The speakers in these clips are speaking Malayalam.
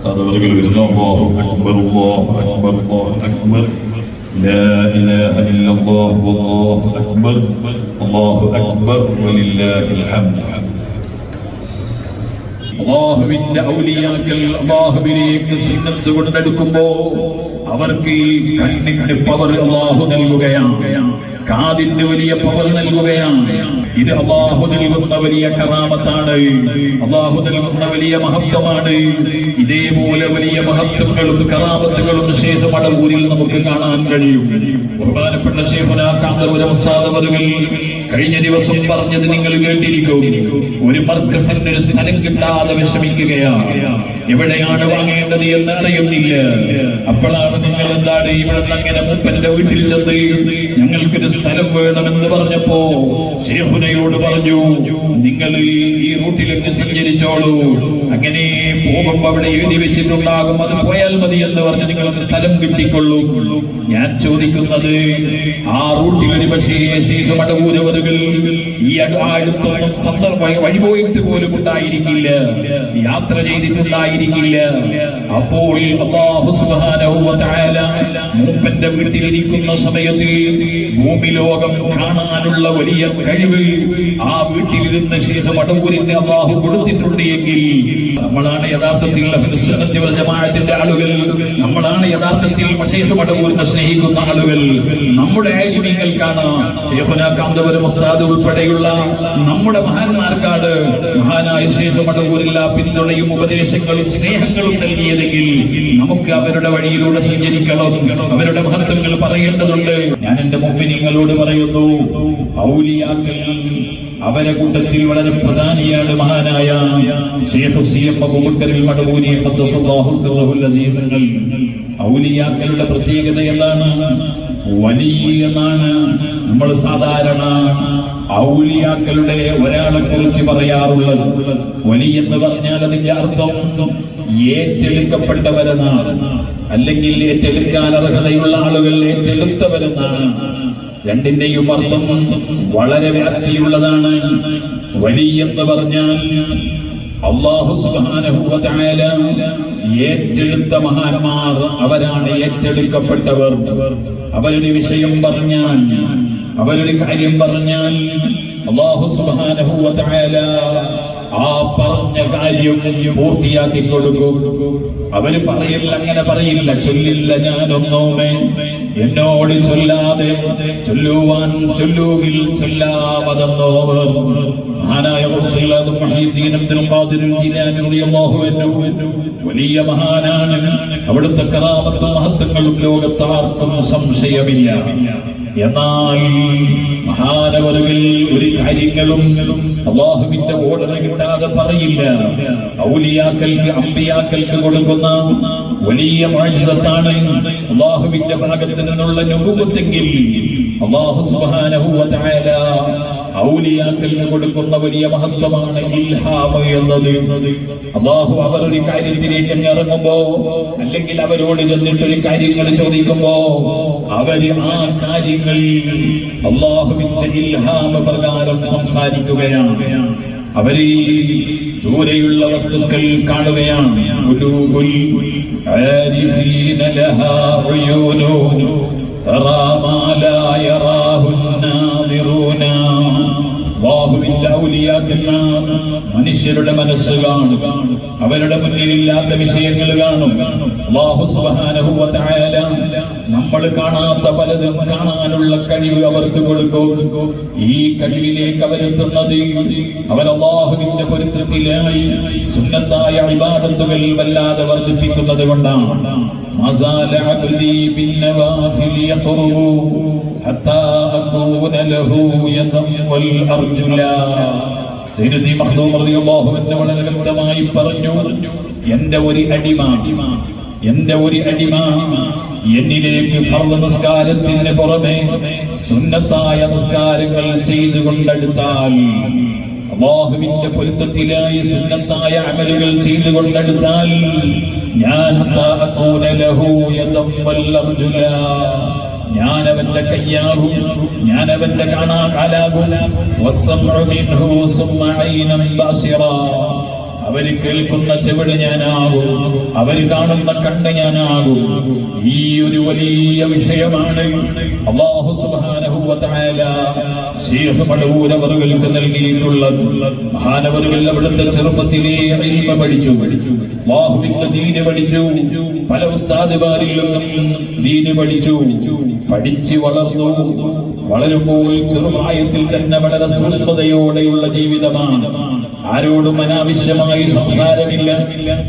സ്ഥലവലുകൾ വരുന്നു അല്ലാഹു അക്ബർ അല്ലാഹു അക്ബർ അല്ലാഹു അക്ബർ لا إله إلا الله والله أكبر الله أكبر ولله الحمد അള്ളാഹുവിന്റെ ഔലിയാക്കൽ അള്ളാഹുവിനേക്ക് സുന്നത്ത് കൊണ്ടെടുക്കുമ്പോ അവർക്ക് ഈ കണ്ണിന്റെ പവർ അള്ളാഹു നൽകുകയാണ് കാതിന് വലിയ പവർ നൽകുകയാണ്. ഇത് അള്ളാഹു നൽകുന്ന വലിയ കറാമത്താണ് അള്ളാഹു നൽകുന്ന വലിയ മഹത്വമാണ്. ഇതേപോലെ വലിയ മഹത്വങ്ങളും കറാമത്തുകളും ശേഷം അടവൂരിൽ നമുക്ക് കാണാൻ കഴിയും. ബഹുമാനപ്പെട്ട ശേഖനാക്കാന്തപുരം ഉസ്താദവറുകൾ കഴിഞ്ഞ ദിവസം പറഞ്ഞത് നിങ്ങൾ കേട്ടിരിക്കും. ഒരു മർക്കസിന്റെ ഒരു സ്ഥലം കിട്ടാതെ വിഷമിക്കുകയാണ്. എവിടെയാണ് വാങ്ങേണ്ടത് എന്ന് അറിയുന്നില്ല. അപ്പോഴാണ് നിങ്ങൾ എന്താണ് ഇവിടെ അങ്ങനെ മുപ്പന്റെ വീട്ടിൽ ചെന്ന് ഞങ്ങൾക്കൊരു സ്ഥലം വേണമെന്ന് പറഞ്ഞപ്പോ ഷേഖുനയോട് പറഞ്ഞു നിങ്ങൾ ഈ റൂട്ടിലേക്ക് സഞ്ചരിച്ചോളൂ. അങ്ങനെ പോകുമ്പോ അവിടെ എഴുതി വെച്ചിട്ടുണ്ടാകും അത് പോയാൽ മതി എന്ന് പറഞ്ഞ് നിങ്ങൾക്ക് സ്ഥലം കിട്ടിക്കൊള്ളൂ. ഞാൻ ചോദിക്കുന്നത് ആ റൂട്ടിൽ ഒരു പക്ഷേ ശേഷം അടവൂരവറുകൾ ഈ അടുത്തൊന്നും സന്ദർഭം വഴിപോയിട്ട് പോലും ഉണ്ടായിരിക്കില്ല. യാത്ര ചെയ്തിട്ടുണ്ടായിരിക്കില്ല. അപ്പോൾ മൂപ്പന്റെ വീട്ടിലിരിക്കുന്ന സമയത്ത് ഭൂമി ലോകം കാണാനുള്ള വലിയ കഴിവ് ആ വീട്ടിലിരുന്ന ശേഷം അടവൂരിന്റെ അള്ളാഹു കൊടുത്തിട്ടുണ്ട് എങ്കിൽ നമ്മളാണ് യഥാർത്ഥത്തിൽ ജമാഅത്തിന്റെ ആളുകൾ. നമ്മളാണ് യഥാർത്ഥത്തിൽ ശേഷം അടവൂരിനെ സ്നേഹിക്കുന്ന ആളുകൾ. നമ്മുടെ ആയിരിക്കും കാണാം. ശേഖുന കാന്തപുരം ഉൾപ്പെടെയുള്ള നമ്മുടെ മഹാന്മാർക്കാണ് മഹാനായ ശേഷം അടവൂരില്ല പിന്തുണയും ഉപദേശങ്ങളും സ്നേഹങ്ങളും നൽകിയതെങ്കിൽ നമുക്ക് അവരുടെ വഴിയിലൂടെ സഞ്ചരിക്കണം. അവരുടെ മഹത്വങ്ങൾ പറയേണ്ടതുണ്ട്. ഞാൻ എന്റെ മുമ്പിൽ നിങ്ങളോട് പറയുന്നു ഔലിയാക്കൾ അവരെ കൂട്ടത്തിൽ വളരെ പ്രധാനിയാണ് മഹാനായ ശേഖ് സി എം തങ്ങൾ. ഔലിയാക്കളുടെ പ്രത്യേകത എന്താണ്? വലിയ എന്നാണ്. നമ്മൾ സാധാരണ ഔലിയാക്കളുടെ ഒരാളെ കുറിച്ച് പറയാറുള്ളത്. വലി എന്ന് പറഞ്ഞാൽ അതിന്റെ അർത്ഥം ഏറ്റെടുക്കപ്പെട്ടവരെന്നാണ്. അല്ലെങ്കിൽ ഏറ്റെടുക്കാൻ അർഹതയുള്ള ആളുകൾ ഏറ്റെടുത്തവരെന്നാണ്. രണ്ടിന്റെയും അർത്ഥം വളരെ വ്യാപ്തിയുള്ളതാണ് വലിയ എന്ന് പറഞ്ഞാൽ അള്ളാഹു തആല ഏറ്റെടുത്ത മഹാന്മാർ അവരാണ് ഏറ്റെടുക്കപ്പെട്ടവർ. അവരൊരു വിഷയം പറഞ്ഞാൽ അവരൊരു കാര്യം പറഞ്ഞാൽ അള്ളാഹു തആല ആ പറഞ്ഞ കാര്യം പൂർത്തിയാക്കി കൊടുക്കും. അവർ പറയില്ല അങ്ങനെ പറയില്ല. ചൊല്ലില്ല ഞാനൊന്നോമേ. എന്നോട് ചൊല്ലാതെ ചൊല്ലുവാൻ ചൊല്ലുവിൽ ചൊല്ലാമതെന്നോ മഹാനായ വലിയ മഹാനാണ്. അവിടുത്തെ കറാമത്തും മഹത്വങ്ങളും ലോകത്താർക്കും സംശയമില്ല. എന്നാൽ മഹാനവറുകൾ ഒരു കാര്യങ്ങളും അള്ളാഹുവിന്റെ ഓർഡർ കിട്ടാതെ പറയില്ല. ഔലിയാക്കൽക്ക് അമ്പിയാക്കൽക്ക് കൊടുക്കുന്ന വലിയ മാജിതത്താണ് അള്ളാഹുവിന്റെ ഭാഗത്ത് നിന്നുള്ള നുകുത്തെങ്കിൽ അള്ളാഹു തആല ഔലിയാക്കലിന് കൊടുക്കുന്ന വലിയ മഹത്വമാണ് ഇൽഹാമ് എന്നത്. അള്ളാഹു അവർ ഒരു കാര്യത്തിലേക്ക് ഇറങ്ങുമ്പോ അല്ലെങ്കിൽ അവരോട് ചെന്നിട്ട് ഒരു കാര്യങ്ങൾ ചോദിക്കുമ്പോ അവർ ആ കാര്യങ്ങൾ അള്ളാഹുവിന്റെ ഇൽഹാമ പ്രകാരം സംസാരിക്കുകയാണ്. അവർ ദൂരെയുള്ള വസ്തുക്കൾ കാണുകയാണ്. ഗുരു ആരിഫീന അള്ളാഹുവിന്റെ ഔലിയാക്കുന്ന മനുഷ്യരുടെ മനസ്സ് കാണും അവരുടെ മുന്നിലില്ലാത്ത വിഷയങ്ങൾ കാണും അള്ളാഹു സുബ്ഹാനഹു വ തആല നമ്മൾ കാണാത്ത പലതും കാണാനുള്ള കഴിവ് അവർക്ക് കൊടുക്കും ഈ കഴിവിലേക്ക് അവരെത്തുന്നത് അവർ അള്ളാഹുവിന്റെ പൊരുത്തത്തിലായി സുന്നത്തായ ഇബാദത്തുകൾ വല്ലാതെ വർദ്ധിപ്പിക്കുന്നത് കൊണ്ടാണ് മസാല അബ്ദി ബിന്നവാഫിൽ യഖറുബു حتى أكون له يدا والأرجلا വളരെ വ്യക്തമായി പറഞ്ഞു എന്റെ ഒരു അടിമ എന്റെ ഒരു അടിമ എന്നിലേക്ക് ഫർൾ നിസ്കാരത്തിന് പുറമെ സുന്നത്തായ നിസ്കാരങ്ങൾ ചെയ്തുകൊണ്ടെടുത്താൽ അള്ളാഹുവിന്റെ പൊരുത്തത്തിലായി സുന്നത്തായ അമലുകൾ ചെയ്തുകൊണ്ടെടുത്താൽ ഞാൻ ഞാൻ അവന്റെ കയ്യാകും ഞാൻ അവന്റെ കാണാ കാലാകും അവർ കേൾക്കുന്ന ചെവിട് ഞാനാകും അവർ കാണുന്ന കണ്ണ് ഞാനാകും. ഈ ഒരു വലിയ വിഷയമാണ് അള്ളാഹു മടവൂർ അവർക്ക് നൽകിയിട്ടുള്ളത്. മഹാനവറുകൾ അവിടുത്തെ ചെറുപ്പത്തിലേ ഇൽമ പഠിച്ചു. പഠിച്ചു ബാഹുവിന്റെ ദീന് പഠിച്ചു. പല ഉസ്താദുമാരിൽ നിന്നും ദീന് പഠിച്ചു. പഠിച്ച് വളർന്നു വളരുമ്പോൾ ചെറുപ്രായത്തിൽ തന്നെ വളരെ സൂക്ഷ്മതയോടെയുള്ള ജീവിതമാണ്. ആരോടും അനാവശ്യമായി സംസാരമില്ല.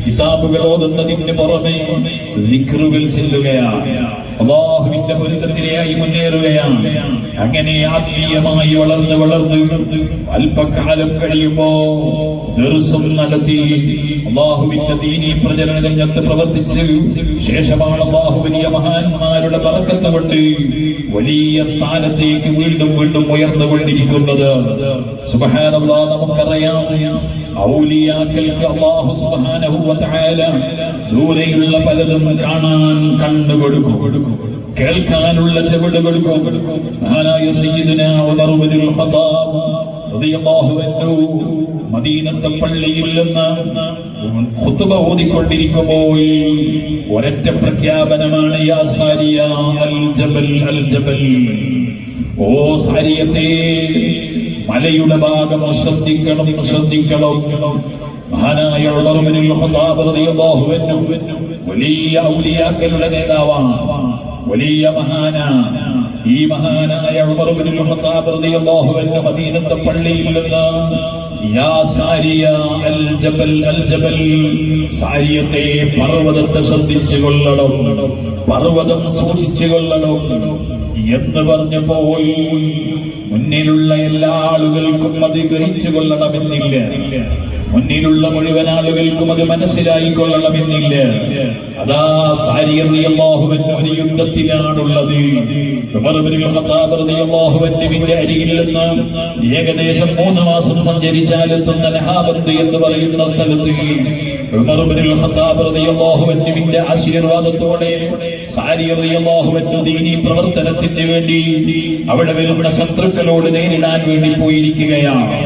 കിതാബുകൾ ഓതുന്നതിന് പുറമെ ചെല്ലുകയാണ്. അള്ളാഹുവിന്റെ പൊരുത്തത്തിലെയായി മുന്നേറുകയാണ്. അങ്ങനെ ആത്മീയമായി വളർന്ന് വളർന്ന് അല്പകാലം കഴിയുമ്പോ ദർശം നടത്തി അള്ളാഹുവിന്റെ ദീനി പ്രചരണ രംഗത്ത് പ്രവർത്തിച്ച് ശേഷമാണ് അള്ളാഹു വലിയ മഹാന്മാരുടെ പറക്കത്ത് കൊണ്ട് വലിയ സ്ഥാനത്തേക്ക് വീണ്ടും വീണ്ടും ഉയർന്നുകൊണ്ടിരിക്കുന്നത്. സുബഹാനല്ലാ നമുക്കറിയാം ഔലിയാക്കൾക്ക് അള്ളാഹു സുബ്ഹാനഹു വ തആല ദൂരെയുള്ള പലതും കാണാൻ കണ്ണു കൊടുക്കും കേൾക്കാനുള്ള മഹാനായ മദീനത്തെ പള്ളിയിൽ നിന്ന് ഖുത്ബ ഓതിക്കൊണ്ടിരിക്കുമ്പോൾ ഒരൊറ്റ പ്രഖ്യാപനമാണ് യാ ജബൽ അൽ ജബൽ. ഓ സാരിയത്തെ മലയുടെ ഭാഗം ശ്രദ്ധിക്കണം ശ്രദ്ധിക്കണം. മഹാനായ ഉമർ വലിയ ഔലിയാക്കളുടെ നേതാവാണ്. വലിയ മഹാനാണ് ഈ മഹാനായ മദീനത്തെ പള്ളിയിൽ നിന്ന് സാരിയത്തെ പർവതത്തെ ശ്രദ്ധിച്ചു കൊള്ളണം പർവതം സൂക്ഷിച്ചു കൊള്ളണം എന്ന് പറഞ്ഞപ്പോൾ മുന്നിലുള്ള എല്ലാ ആളുകൾക്കും അത് ഗ്രഹിച്ചു കൊള്ളണമെന്നില്ല. മുന്നിലുള്ള മുഴുവൻ ആളുകൾക്കും അത് മനസ്സിലായിക്കൊള്ളണമെന്നില്ല അതാ സാരിയറിയാഹുവന്റെ ഒരു യുദ്ധത്തിലാണുള്ളത്. റളിയല്ലാഹുവിന്റെ അരികിൽ നിന്ന് ഏകദേശം മൂന്ന് മാസം സഞ്ചരിച്ചാലെത്തുന്ന ലഹാബന്ത് എന്ന് പറയുന്ന സ്ഥലത്ത് റളിയല്ലാഹുവിന്റെ ആശീർവാദത്തോടെ സാരി റളിയല്ലാഹുവിന്റെ ദീനി പ്രവർത്തനത്തിന് വേണ്ടി അവിടെ വരുന്ന ശത്രുക്കളോട് നേരിടാൻ വേണ്ടി പോയിരിക്കുകയാണ്.